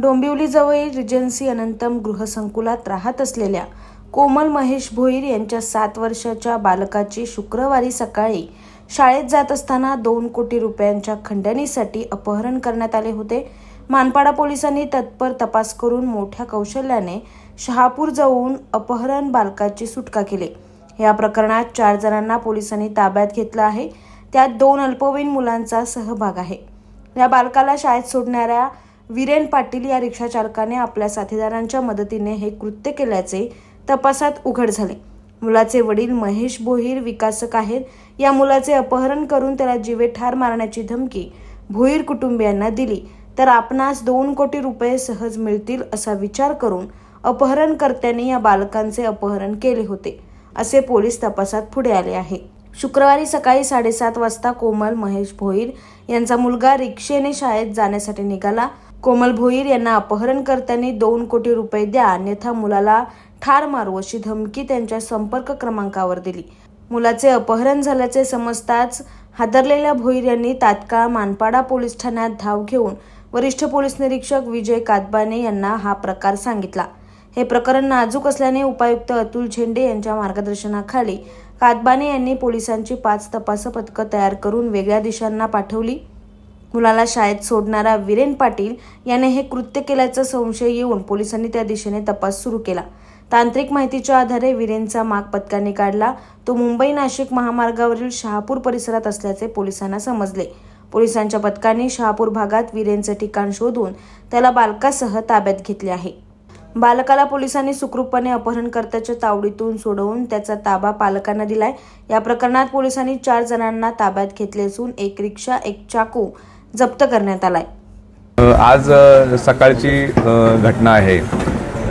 डोंबिवलीजवळील regency अनंतम गृहसंकुलात राहत असलेल्या कोमल महेश भोईर यांच्या सात वर्षाच्या बालकाची शुक्रवारी सकाळी शाळेत जात असताना दोन कोटी रुपयांच्या खंडणीसाठी अपहरण करण्यात आले होते. मानपाडा पोलिसांनी तत्पर तपास करून मोठ्या कौशल्याने शहापूर जाऊन अपहरण बालकाची सुटका केली. या प्रकरणात चार जणांना पोलिसांनी ताब्यात घेतलं आहे. त्यात दोन अल्पवयीन मुलांचा सहभाग आहे. या बालकाला शाळेत सोडणाऱ्या वीरेन पाटील या रिक्षाचालकाने आपल्या साथीदारांच्या मदतीने हे कृत्य केल्याचे तपासात उघड झाले. मुलाचे वडील महेश भोईर विकासक आहेत. या मुलाचे अपहरण करून त्याला जीवे ठार मारण्याची धमकी भोईर कुटुंबियांना दिली. तर आपणास दोन कोटी रुपये सहज मिळतील असा विचार करून अपहरणकर्त्यांनी या बालकांचे अपहरण केले होते असे पोलीस तपासात पुढे आले आहे. शुक्रवारी सकाळी साडेसात वाजता कोमल महेश भोईर यांचा मुलगा रिक्षेने शाळेत जाण्यासाठी निघाला. कोमल भोईर यांना अपहरणकर्त्यांनी दोन कोटी रुपये द्या अन्यथा मुलाला ठार मारू अशी धमकी त्यांच्या संपर्क क्रमांकावर दिली. मुलाचे अपहरण झाल्याचे समजताच हादरलेल्या भोईर यांनी तात्काळ मानपाडा पोलीस ठाण्यात धाव घेऊन वरिष्ठ पोलीस निरीक्षक विजय कातबाने यांना हा प्रकार सांगितला. हे प्रकरण नाजूक असल्याने उपायुक्त अतुल झेंडे यांच्या मार्गदर्शनाखाली कातबाने यांनी पोलिसांची पाच तपास पथकं तयार करून वेगळ्या दिशांना पाठवली. मुलाला शाळेत सोडणारा वीरेन पाटील याने हे कृत्य केल्याचा संशय येऊन पोलिसांनी त्या दिशेने तपास सुरू केला. तांत्रिक माहितीच्या आधारे वीरेनचा माग पथकाने काढला. तो मुंबई नाशिक महामार्गावरील शहापूर परिसरात असल्याचे पोलिसांना समजले. पोलिसांच्या पथकाने शहापूर भागात वीरेनचे ठिकाण शोधून त्याला बालकासह ताब्यात घेतले आहे. बालकाला पोलिसांनी सुखरूपपणे अपहरणकर्त्याच्या तावडीतून सोडवून त्याचा ताबा पालकांना दिलाय. या प्रकरणात पोलिसांनी चार जणांना ताब्यात घेतले असून एक रिक्षा एक चाकू जप्त करण्यात आलाय. आज सकाळची घटना आहे.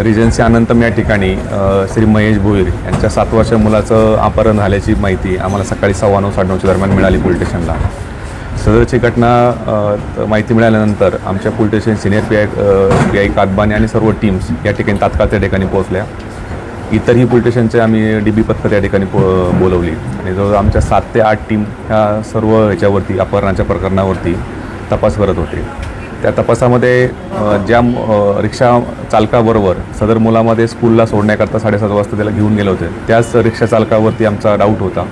रिजन्सी अनंतम या ठिकाणी श्री महेश भोईर यांच्या सात वर्ष मुलाचं अपहरण झाल्याची माहिती आम्हाला सकाळी सव्वा नऊ साडेनऊच्या दरम्यान मिळाली पोलीस स्टेशनला. सदरची घटना माहिती मिळाल्यानंतर आमच्या police station senior P I P I कातबाने आणि सर्व टीम्स या ठिकाणी तात्काळ त्या ठिकाणी पोहोचल्या. इतरही पोलीस स्टेशनचे आम्ही डी बी पथकं त्या ठिकाणी पो बोलवली. आणि जवळ आमच्या सात ते आठ टीम ह्या सर्व ह्याच्यावरती अपहरणाच्या प्रकरणावरती तपास करत होते. त्या तपासामध्ये ज्या रिक्षा चालकाबरोबर सदर मुलामध्ये स्कूलला सोडण्याकरता साडेसात वाजता त्याला घेऊन गेले होते त्याच रिक्षा चालकावरती आमचा डाऊट होता.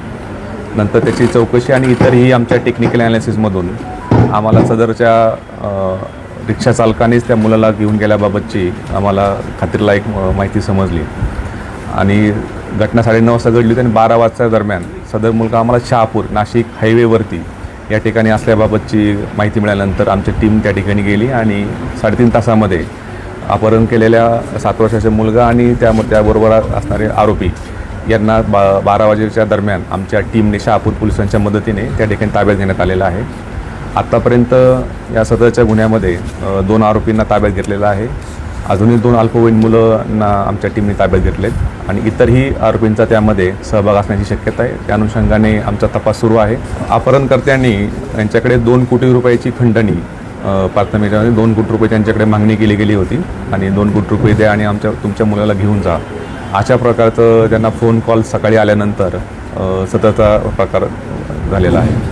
नंतर त्याची चौकशी आणि इतरही आमच्या टेक्निकल ॲनालिसिसमधून आम्हाला सदरच्या रिक्षा चालकानेच त्या मुलाला घेऊन गेल्याबाबतची आम्हाला खात्रीलायक एक माहिती समजली. आणि घटना साडेनऊ वाजता घडली होती आणि बारा वाजता दरम्यान सदर मुलगा आम्हाला शहापूर नाशिक हायवेवरती या ठिकाणी असल्याबाबतची माहिती मिळाल्यानंतर आमची टीम त्या ठिकाणी गेली आणि साडेतीन तासामध्ये अपहरण केलेल्या सात वर्षाचा मुलगा आणि त्या त्याबरोबर असणारे आरोपी यांना बा बारा वाजेच्या दरम्यान आमच्या टीमने शहापूर पोलिसांच्या मदतीने त्या ठिकाणी ताब्यात घेण्यात आलेलं आहे. आत्तापर्यंत या सदरच्या गुन्ह्यामध्ये दोन आरोपींना ताब्यात घेतलेला आहे. अजूनही दोन अल्पवयीन मुलांना आमच्या टीमने ताब्यात घेतलेत. आणि इतरही आरोपींचा त्यामध्ये सहभाग असण्याची शक्यता आहे. त्या अनुषंगाने आमचा तपास सुरू आहे. अपहरणकर्त्यांनी यांच्याकडे दोन कोटी रुपयाची खंडणी अ, प्राथमिक दोन कोटी रुपये त्यांच्याकडे मागणी केली गेली होती. आणि दोन कोटी रुपये द्या आणि आमच्या तुमच्या मुलाला घेऊन जा. अशा प्रकारचं त्यांना फोन कॉल सकाळी आल्यानंतर सततचा प्रकार झालेला आहे.